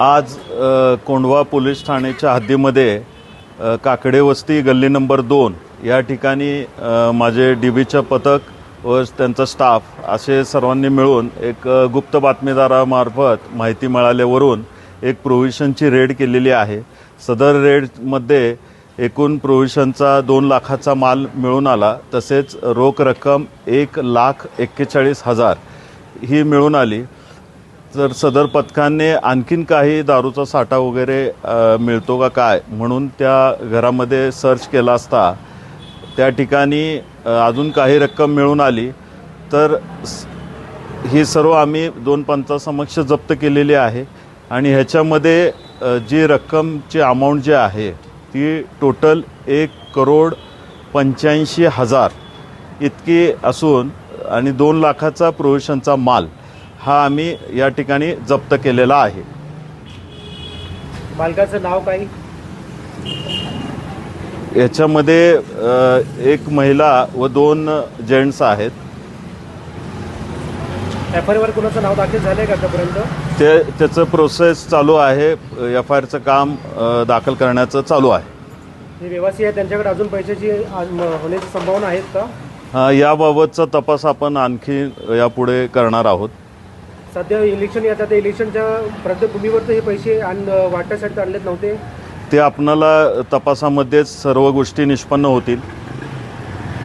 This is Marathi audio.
आज कोंढवा पोलीस ठाण्याच्या हद्दीमध्ये काकडेवस्ती काकडे वस्ती गल्ली नंबर दोन या ठिकाणी माझे डी बीचं पथक व त्यांचा स्टाफ असे सर्वांनी मिळून एक गुप्त बातमीदारामार्फत माहिती मिळाल्यावरून एक प्रोव्हिशनची रेड केलेली आहे. सदर रेडमध्ये एकूण प्रोव्हिशनचा दोन लाखाचा माल मिळून आला तसेच रोख रक्कम एक लाख एक्केचाळीस हजार ही मिळून आली. तर सदर पथकाने आणखीन काही दारूचा साठा वगैरे मिळतो का काय म्हणून त्या घरामध्ये सर्च केला असता त्या ठिकाणी अजून काही रक्कम मिळून आली. तर ही सर्व आम्ही दोन पंचासमक्ष जप्त केलेली आहे आणि ह्याच्यामध्ये जी रक्कमची अमाऊंट जी आहे ती टोटल एक करोड पंच्याऐंशी हजार इतकी असून आणि दोन लाखाचा प्रोव्हिशनचा माल हा आम्ही या ठिकाणी जप्त केलेला आहे. मालकाचं नाव काय? याच्यामध्ये अ, एक महिला व दोन जेंट्स आहेत. एफ आय कुणाचं नाव दाखल झालंय का आतापर्यंत? ते त्याचं प्रोसेस चालू आहे. एफ आय आरचं काम अ, दाखल करण्याचं चालू आहे. जे व्यवसायी आहे त्यांच्याकडे अजून पैशाची आ- म- होण्याची संभावना आहेत का? अ, याबाबतचा तपास आपण आणखी यापुढे करणार आहोत. सध्या इलेक्शन येतात त्या इलेक्शनच्या प्रत्यभूमीवर हे पैसे आण वाटण्यासाठी आणलेत नव्हते. ते आपणाला तपासामध्येच सर्व गोष्टी निष्पन्न होतील.